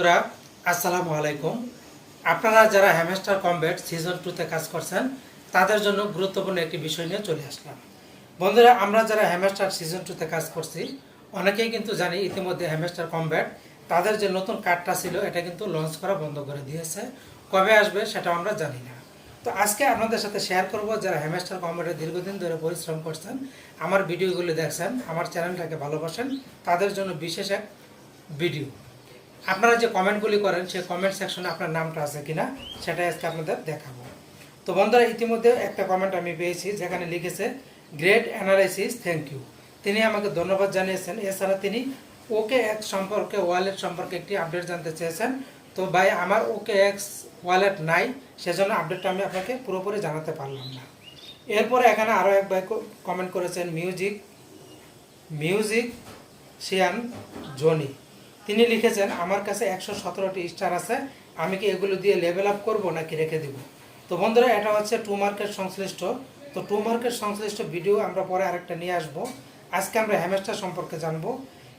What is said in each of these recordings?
বন্ধুরা, আসসালামু আলাইকুম। আপনারা যারা হ্যামস্টার কমব্যাট সিজন টুতে কাজ করছেন, তাদের জন্য গুরুত্বপূর্ণ একটি বিষয় নিয়ে চলে আসলাম। বন্ধুরা, আমরা যারা হ্যামস্টার সিজন টুতে কাজ করছি, অনেকেই কিন্তু জানি ইতিমধ্যে হ্যামস্টার কমব্যাট তাদের যে নতুন কার্ডটা ছিল, এটা কিন্তু লঞ্চ করা বন্ধ করে দিয়েছে। কবে আসবে সেটা আমরা জানি না। তো আজকে আপনাদের সাথে শেয়ার করব যারা হ্যামস্টার কমব্যাটে দীর্ঘদিন ধরে পরিশ্রম করছেন, আমার ভিডিওগুলো দেখছেন, আমার চ্যানেলটাকে ভালোবাসেন, তাদের জন্য বিশেষ এক ভিডিও আপনারা যে কমেন্টগুলি করেন, সেই কমেন্ট সেকশনে আপনার নামটা আছে কিনা, সেটাই আজকে আপনাদের দেখাবো। তো বন্ধুরা, ইতিমধ্যে একটা কমেন্ট আমি পেয়েছি, যেখানে লিখেছে গ্রেট অ্যানালাইসিস থ্যাংক ইউ তিনি আমাকে ধন্যবাদ জানিয়েছেন। এছাড়া তিনি ওকে এক্স সম্পর্কে ওয়ালেট সম্পর্কে একটি আপডেট জানতে চেয়েছেন। তো ভাই, আমার ওকে এক্স ওয়ালেট নাই, সেজন্য আপডেটটা আমি আপনাকে পুরোপুরি জানাতে পারলাম না। এরপরে এখানে আরও এক ভাই কমেন্ট করেছেন মিউজিক মিউজিক শিয়ান জনি তিনি লিখেছেন, আমার কাছে একশো সতেরোটি স্টার আছে, আমি কি এগুলো দিয়ে লেভেল আপ করব নাকি রেখে দিব? তো বন্ধুরা, এটা হচ্ছে টু মার্কেট সংশ্লিষ্ট। তো টু মার্কেট সংশ্লিষ্ট ভিডিও আমরা পরে আরেকটা নিয়ে আসব। আজকে আমরা হ্যামেস্টার সম্পর্কে জানব।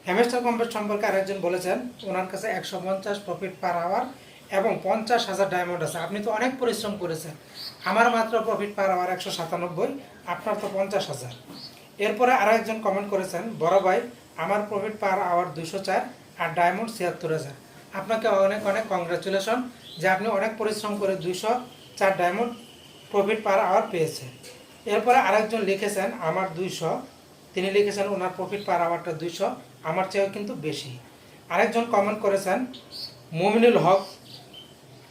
হ্যামেস্টার কম্পেট সম্পর্কে আরেকজন বলেছেন, ওনার কাছে একশো পঞ্চাশ প্রফিট পার আওয়ার এবং পঞ্চাশ হাজার ডায়মন্ড আছে। আপনি তো অনেক পরিশ্রম করেছেন। আমার মাত্র প্রফিট পার আওয়ার একশো সাতানব্বই, আপনার তো পঞ্চাশ হাজার। এরপরে আরও একজন কমেন্ট করেছেন, বড় ভাই, আমার প্রফিট পার আওয়ার দুশো চার আর ডায়মন্ড ছিয়াত্তর হাজার। আপনাকে অনেক অনেক কংগ্রাচুলেশন যে আপনি অনেক পরিশ্রম করে দুশো চার ডায়মন্ড প্রফিট পার আওয়ার পেয়েছেন। এরপরে আরেকজন লিখেছেন, আমার দুইশো। তিনি লিখেছেন, ওনার প্রফিট পার আওয়ারটা দুইশো, আমার চেয়েও কিন্তু বেশি। আরেকজন কমেন্ট করেছেন, মুমিনুল হক।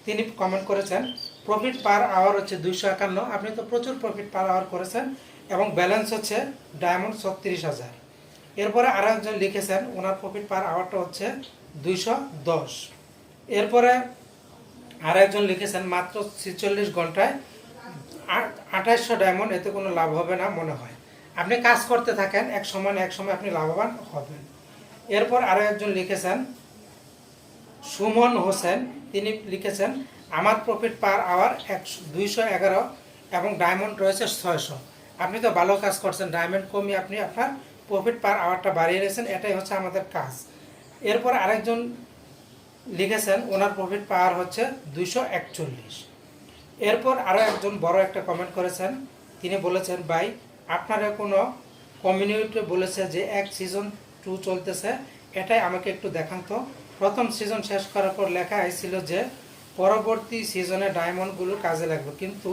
তিনি কমেন্ট করেছেন প্রফিট পার আওয়ার হচ্ছে দুইশো একান্ন। আপনি তো প্রচুর প্রফিট পার আওয়ার করেছেন এবং ব্যালেন্স হচ্ছে ডায়মন্ড ছত্রিশ হাজার। এরপরে আরও একজন লিখেছেন ওনার প্রফিট পার আওয়ারটা হচ্ছে দুইশো দশ। এরপরে আর একজন লিখেছেন, মাত্র ছেচল্লিশ ঘন্টায় আঠাশশো ডায়মন্ড এতে কোনো লাভ হবে না মনে হয়। আপনি কাজ করতে থাকেন, এক সময় এক সময় আপনি লাভবান হবেন। এরপর আরও একজন লিখেছেন, সুমন হোসেন, তিনি লিখেছেন, আমার প্রফিট পার আওয়ার একশো দুইশো এগারো এবং ডায়মন্ড রয়েছে ছয়শো। আপনি তো ভালো কাজ করছেন ডায়মন্ড কমিয়ে আপনি আপনার প্রফিট পার আওয়ারটা বাড়িয়ে নিয়েছেন, এটাই হচ্ছে আমাদের কাজ। এরপর আরেকজন লিখেছেন, ওনার প্রফিট পাওয়ার হচ্ছে দুইশো একচল্লিশ। এরপর আরও একজন বড় একটা কমেন্ট করেছেন, তিনি বলেছেন, ভাই, আপনারা কোনো কমিউনিটি বলেছে যে এক সিজন টু চলতেছে, এটাই আমাকে একটু দেখান তো। প্রথম সিজন শেষ করার পর লেখা হয়েছিল যে, পরবর্তী সিজনে ডায়মন্ডগুলো কাজে লাগবে। কিন্তু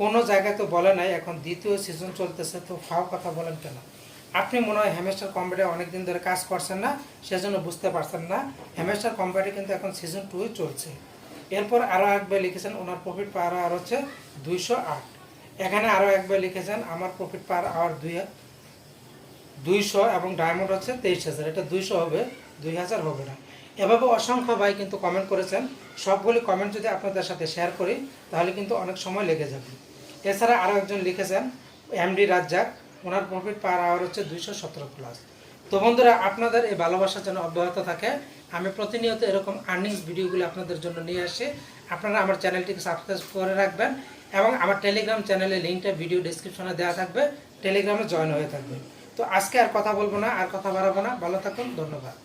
কোনো জায়গায় তো বলে নাই, এখন দ্বিতীয় সিজন চলতেছে, তো ফাও কথা বলেন কেন? আপনি মনে হয় হ্যামেস্টার কম্পিউটারে অনেকদিন ধরে কাজ করছেন না, সেজন্য বুঝতে পারছেন না। হ্যামেস্টার কম্পিউটারে কিন্তু এখন সিজন টুই চলছে। এরপর আরও একবার লিখেছেন, ওনার প্রফিট পার আওয়ার হচ্ছে দুইশো আট। এখানে আরও একবার লিখেছেন, আমার প্রফিট পার আওয়ার দুই দুইশো এবং ডায়মন্ড হচ্ছে তেইশ হাজার। এটা দুইশো হবে, দুই হাজার হবে না। এভাবে অসংখ্য ভাই কিন্তু কমেন্ট করেছেন। সবগুলি কমেন্ট যদি আপনাদের সাথে শেয়ার করি, তাহলে কিন্তু অনেক সময় লেগে যাবে। এছাড়া আরও একজন লিখেছেন, এমডি রাজ্জাক। ওনার প্রফিট পার আওয়ার হচ্ছে দুইশো সতেরো প্লাস তো বন্ধুরা, আপনাদের এই ভালোবাসা যেন অব্যাহত থাকে, আমি প্রতিনিয়ত এরকম আর্নিংস ভিডিওগুলো আপনাদের জন্য নিয়ে আসি। আপনারা আমার চ্যানেলটিকে সাবস্ক্রাইব করে রাখবেন এবং আমার টেলিগ্রাম চ্যানেলের লিঙ্কটা ভিডিও ডিসক্রিপশনে দেওয়া থাকবে টেলিগ্রামে জয়েন হয়ে থাকবে। তো আজকে আর কথা বলব না, আর কথা বাড়াবো না। ভালো থাকুন, ধন্যবাদ।